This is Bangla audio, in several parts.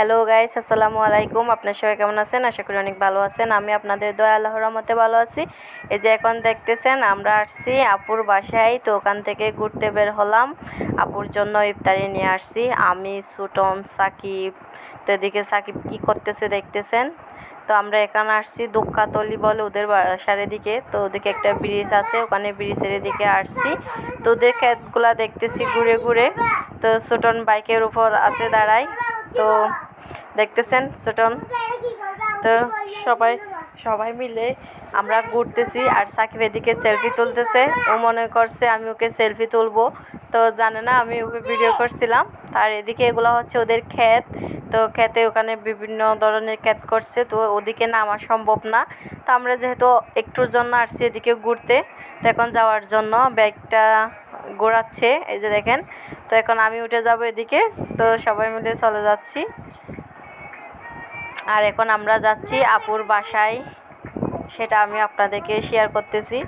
হ্যালো গাইস আসসালামু আলাইকুম। আপনার সবাই কেমন আছেন? আশা করি অনেক ভালো আছেন। আমি আপনাদের দয়া আল্লাহর রহমতে ভালো আছি। এই যে এখন দেখতেছেন, আমরা আসছি আপুর বাসায়। তো ওখান থেকে ঘুরতে বের হলাম। আপুর জন্য ইফতারি নিয়ে আসছি। আমি সুটন সাকিব। তো এদিকে সাকিব কি করতেছে দেখতেছেন? তো আমরা এখানে আসছি দুঃখাতলি বলে ওদের বাসার দিকে তো ওদিকে একটা ব্রিজ আছে, ওখানে ব্রিজের দিকে আসছি। তো ওদের ক্ষেতগুলা দেখতেছি ঘুরে ঘুরে। তো সুটন বাইকের উপর আছে দাঁড়াই তো দেখতেছেন সুটন? তো সবাই সবাই মিলে আমরা ঘুরতেছি আর সাকিব এদিকে সেলফি তুলতেছে। ও মনে করছে আমি ওকে সেলফি তুলবো। তো জানে না, আমি ওকে ভিডিও করছিলাম। আর এদিকে এগুলো হচ্ছে ওদের ক্ষেত। তো ক্ষেতে ওখানে বিভিন্ন ধরনের ক্ষেত করছে। তো ওদিকে নামা সম্ভব না। তো আমরা যেহেতু একটুর জন্য আসছি এদিকে ঘুরতে, তো এখন যাওয়ার জন্য ব্যাগটা ঘোরাচ্ছে এই যে দেখেন। তো এখন আমি উঠে যাব এদিকে। তো সবাই মিলে চলে যাচ্ছি। আর এখন আমরা যাচ্ছি আপুর বাসায়। সেটা আমি আপনাদেরকে শেয়ার করতেছি।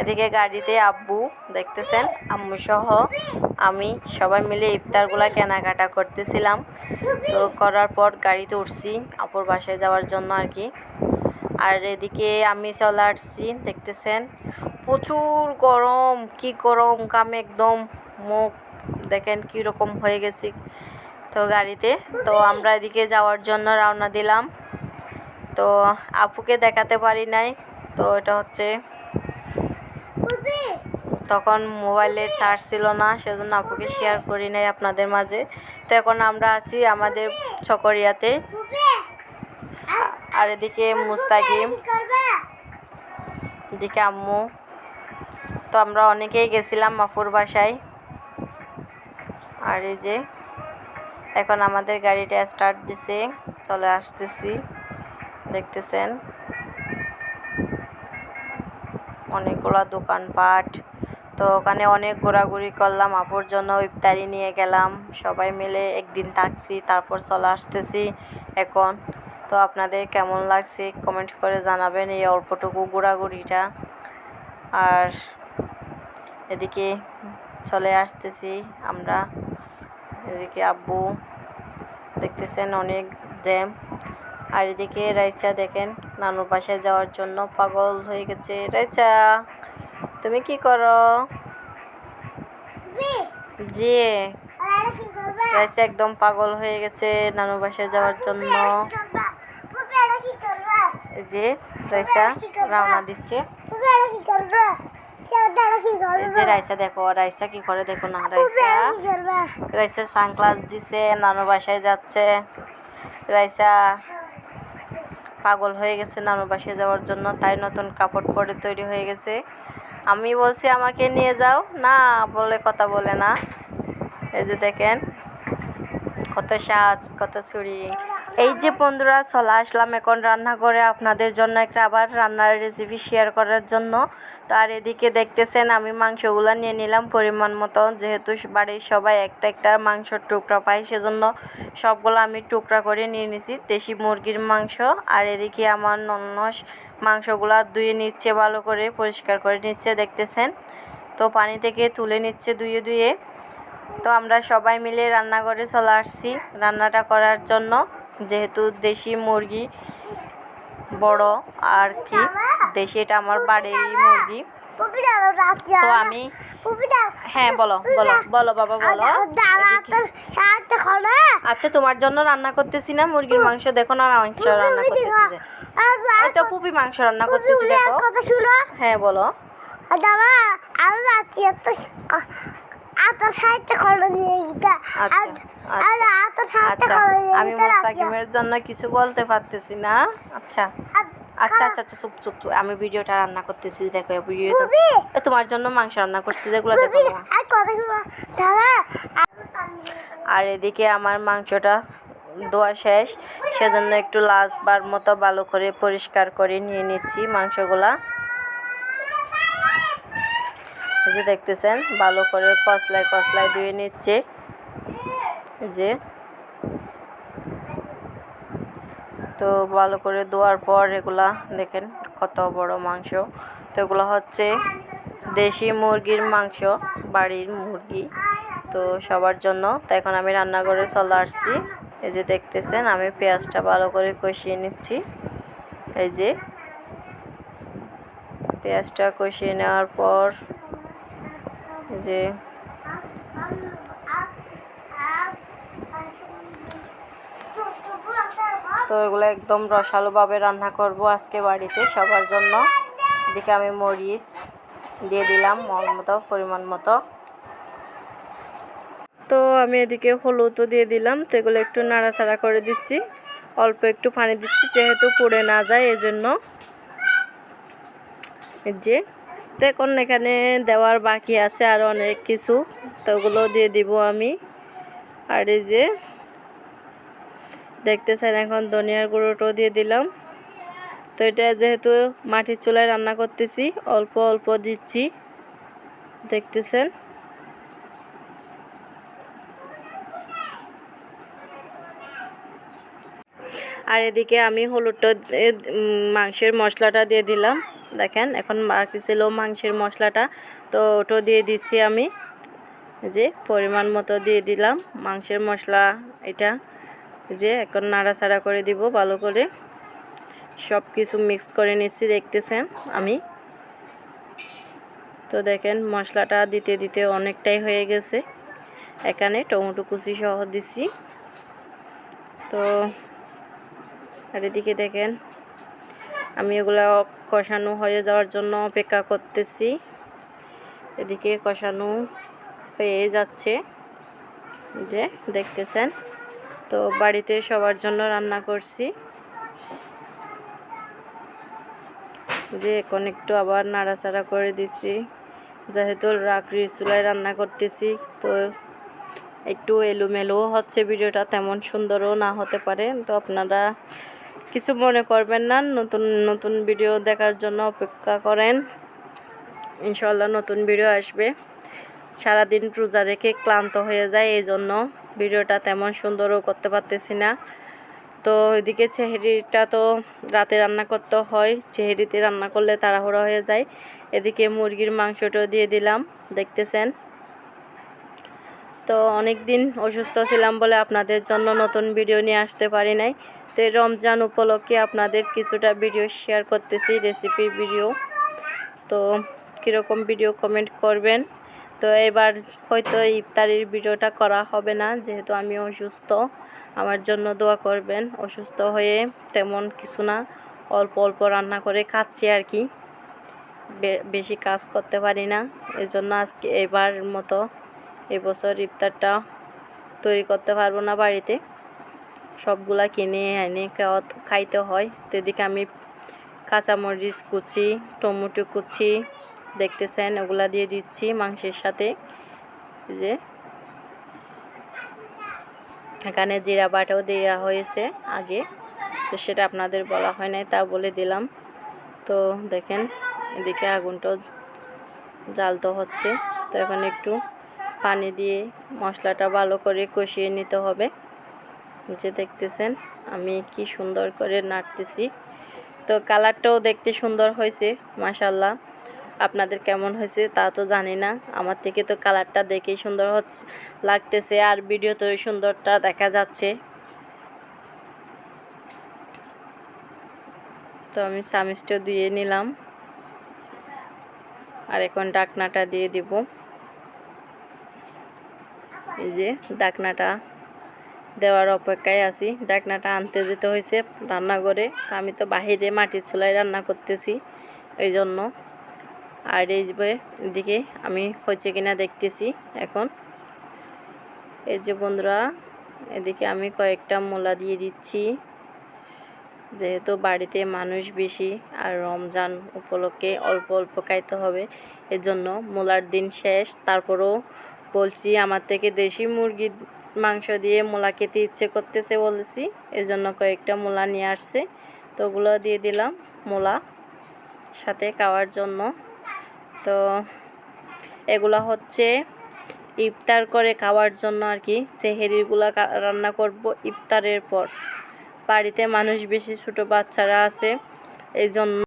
এদিকে গাড়িতে আব্বু, দেখতেছেন? আম্মু সহ আমি সবাই মিলে ইফতারগুলা কেনাকাটা করতেছিলাম। তো করার পর গাড়িতে উঠছি আপুর বাসায় যাওয়ার জন্য আর কি আর এদিকে আমি চলে আসছি, দেখতেছেন? প্রচুর গরম, কি গরম, কামে একদম মুখ, দেখেন কীরকম হয়ে গেছি। তো গাড়িতে। তো আমরা এদিকে যাওয়ার জন্য রওনা দিলাম। তো আপুকে দেখাতে পারি নাই। তো এটা হচ্ছে তখন মোবাইলে চার্জ ছিল না, সেজন্য আপুকে শেয়ার করি নাই আপনাদের মাঝে। তো এখন আমরা আছি আমাদের ছকরিয়াতে। আর এদিকে মুস্তাকিম, এদিকে আম্মু। তো আমরা অনেকেই গেছিলাম মাফুর বাসায়। আর এই যে এখন আমাদের গাড়িটা স্টার্ট দিছে, চলে আসতেছি, দেখতেছেন। অনেকগুলো দোকানপাট, তো ওখানে অনেক ঘোরাঘুরি করলাম, আপুর জন্য ইফতারি নিয়ে গেলাম, সবাই মিলে একদিন থাকছি, তারপর চলে আসতেছি এখন। তো আপনাদের কেমন লাগছে কমেন্ট করে জানাবেন এই অল্পটুকু ঘোরাঘুরিটা। আর এদিকে চলে আসতেছি আমরা। এদিকে আব্বু দেখতেছেন অনেক জ্যাম। আর এদিকে রাইচা দেখেন নানুর বাসায় যাওয়ার জন্য পাগল হয়ে গেছে। রাইচা তুমি কি করো? জি। রাইচা একদম পাগল হয়ে গেছে নানুর বাসায় যাওয়ার জন্য। যে রাইসা রওনা দিচ্ছে। এই যে রাইসা দেখো রাইসা কি করে দেখো না রাইসা? রাইসা সানগ্লাস দিছে নানু বাসায় যাচ্ছে। রাইসা পাগল হয়ে গেছে নানু বাসায় যাওয়ার জন্য তাই নতুন কাপড় পরে তৈরি হয়ে গেছে। আমি বলছি আমাকে নিয়ে যাও। না বলে কথা বলে না। এই যে দেখেন কত সাজ কত ছুরি এই যে বন্ধুরা, চলে আসলাম এখন রান্না করে আপনাদের জন্য একটা আবার রান্নার রেসিপি শেয়ার করার জন্য। তো আর এদিকে দেখতেছেন, আমি মাংসগুলো নিয়ে নিলাম পরিমাণ মতো। যেহেতু বাড়ির সবাই একটা একটা মাংসর টুকরা পাই সেজন্য সবগুলো আমি টুকরা করে নিয়ে নিছি। দেশি মুরগির মাংস আর এদিকে আমার ননস মাংসগুলো ধুয়ে নিচ্ছে, ভালো করে পরিষ্কার করে নিচ্ছে, দেখতেছেন? তো পানি থেকে তুলে নিচ্ছে ধুয়ে ধুয়ে। তো আমরা সবাই মিলে রান্নাঘরে চলে আসছি রান্নাটা করার জন্য। যেহেতু দেশি মুরগি বড় আর কি? দেশি এটা আমার বাড়ির মুরগি। তো আমি হ্যাঁ বলো বলো বলো বাবা বলো। আচ্ছা তোমার জন্য রান্না করতেছি না মুরগির মাংস। দেখো না মাংস রান্না করতেছি। তো পুপি মাংস রান্না করতেছি দেখো। হ্যাঁ বলো। দাদা আর আচ্ছা, আচ্ছা আমি মোস্তাকিমের জন্য কিছু বলতে পারতেছি না। আচ্ছা। আচ্ছা আচ্ছা আচ্ছা চুপ চুপ আমি ভিডিওটা রান্না করতেছি দেখো ভিডিও তোমার জন্য মাংস রান্না করছি যেগুলো দেখো আর এদিকে আমার মাংসটা ধোয়া শেষ। সেজন্য একটু লাস্ট বার মতো ভালো করে পরিষ্কার করে নিয়ে নিচ্ছি মাংসগুলা। যে দেখতেছেন, ভালো করে কসলায় কসলায় ধুয়ে নিচ্ছে। যে। তো ভালো করে ধোয়ার পর এগুলা দেখেন কত বড় মাংস। তো এগুলো হচ্ছে দেশি মুরগির মাংস, বাড়ির মুরগি। তো সবার জন্য। তো এখন আমি রান্নাঘরে চলে আসছি। এই যে দেখতেছেন, আমি পেঁয়াজটা ভালো করে কষিয়ে নিচ্ছি। এই যে। পেঁয়াজটা কষিয়ে নেওয়ার পর যে তো এগুলো একদম রসালোভাবে রান্না করব আজকে বাড়িতে সবার জন্য। এদিকে আমি মরিচ দিয়ে দিলাম মন মতো, পরিমাণ মতো। তো আমি এদিকে হলুদও দিয়ে দিলাম, তো এগুলো একটু নাড়াচাড়া করে দিচ্ছি। অল্প একটু পানি দিচ্ছি, যেহেতু পুড়ে না যায় এই জন্য যে তো এখন এখানে দেওয়ার বাকি আছে আর অনেক কিছু। তো ওগুলো দিয়ে দিব আমি। আর এই যে, দেখতেছেন এখন ধনিয়ার গুঁড়োটাও দিয়ে দিলাম। তো এটা যেহেতু মাটির চুলায় রান্না করতেছি, অল্প অল্প দিচ্ছি। দেখতেছেন। আর এদিকে আমি হলুদটা মাংসের মশলাটা দিয়ে দিলাম। দেখেন, এখন ছিল মাংসের মশলাটা। তো ওটাও দিয়ে দিচ্ছি আমি। যে পরিমাণ মতো দিয়ে দিলাম মাংসের মশলা এটা। যে এখন নাড়াচাড়া করে দিব ভালো করে। সব কিছু মিক্স করে নিচ্ছি দেখতেছেন আমি। তো দেখেন মশলাটা দিতে দিতে অনেকটাই হয়ে গেছে। এখানে টমেটো কুচি সহ দিছি। তো আর এদিকে দেখেন আমি এগুলো কষানো হয়ে যাওয়ার জন্য অপেক্ষা করতেছি। এদিকে কষানো হয়ে যাচ্ছে। যে দেখতেছেন, তো বাড়িতে সবার জন্য রান্না করছি। যে এখন একটু আবার নাড়াচাড়া করে দিচ্ছি যেহেতু রাখড়ি চুলায় রান্না করতেছি, তো একটু এলোমেলোও হচ্ছে ভিডিওটা, তেমন সুন্দরও না হতে পারে। তো আপনারা কিছু মনে করবেন না। নতুন নতুন ভিডিও দেখার জন্য অপেক্ষা করেন। ইনশাল্লাহ নতুন ভিডিও আসবে। সারাদিন রোজা রেখে ক্লান্ত হয়ে যায়, এই জন্য ভিডিওটা তেমন সুন্দরও করতে পারতেছি না। তো এদিকে চেহারিটা তো রাতে রান্না করতে হয়, চেহারিতে রান্না করলে তাড়াহুড়া হয়ে যায়। এদিকে মুরগির মাংসটাও দিয়ে দিলাম, দেখতেছেন? তো অনেক দিন অসুস্থ ছিলাম বলে আপনাদের জন্য নতুন ভিডিও নিয়ে আসতে পারি নাই। তো এই রমজান উপলক্ষে আপনাদের কিছুটা ভিডিও শেয়ার করতেছি রেসিপির ভিডিও তো কীরকম ভিডিও কমেন্ট করবেন? তো এবার হয়তো ইফতারির ভিডিওটা করা হবে না, যেহেতু আমি অসুস্থ। আমার জন্য দোয়া করবেন, অসুস্থ হয়ে তেমন কিছু না, অল্প অল্প রান্না করে খাচ্ছি আর কি। বেশি কাজ করতে পারি না এই জন্য আজকে এবার মতো এবছর ইফতারটা তৈরি করতে পারব না বাড়িতে। সবগুলা কিনে এনে খাইতে হয়। তো এদিকে আমি কাঁচামরিচ কুচি, টমেটো কুচি দেখতেছেন, ওগুলা দিয়ে দিচ্ছি মাংসের সাথে। যে এখানে জিরা বাটাও দেওয়া হয়েছে আগে। তো সেটা আপনাদের বলা হয় নাই, তা বলে দিলাম। তো দেখেন, এদিকে আগুনটাও জ্বালতো হচ্ছে। তো এখন একটু পানি দিয়ে মশলাটা ভালো করে কষিয়ে নিতে হবে। যে দেখতেছেন, আমি কি সুন্দর করে নাড়তেছি। তো কালারটাও দেখতে সুন্দর হয়েছে মাশাল্লাহ আপনাদের কেমন হয়েছে তা তো জানি না। আমার থেকে তো কালারটা দেখেই সুন্দর হচ্ছে, লাগতেছে আর ভিডিও তো সুন্দরটা দেখা যাচ্ছে। তো আমি সামিজটা দিয়ে নিলাম। আর এখন ডাকনাটা দিয়ে দিব। এই যে ডাকনাটা দেওয়ার অপেক্ষায় আছি। ডাকনাটা আনতে যেতে হয়েছে রান্নাঘরে। আমি তো বাহিরে মাটির চুলায় রান্না করতেছি এই জন্য আর এই যে এদিকে আমি হচ্ছে কিনা দেখতেছি এখন। এই যে বন্ধুরা, এদিকে আমি কয়েকটা মূলা দিয়ে দিচ্ছি। যেহেতু বাড়িতে মানুষ বেশি, আর রমজান উপলক্ষে অল্প অল্প খাইতে হবে, এজন্য মূলার দিন শেষ। তারপরেও বলছি, আমার থেকে দেশি মুরগির মাংস দিয়ে মূলা খেতে ইচ্ছে করতেছে বলেছি, এজন্য কয়েকটা মূলা নিয়ে আসছে। তো ওগুলো দিয়ে দিলাম মূলা সাথে খাওয়ার জন্য। তো এগুলো হচ্ছে ইফতার করে খাওয়ার জন্য আর কি চেহেরিগুলো রান্না করব ইফতারের পর। বাড়িতে মানুষ বেশি ছোটো বাচ্চারা আছে এই জন্য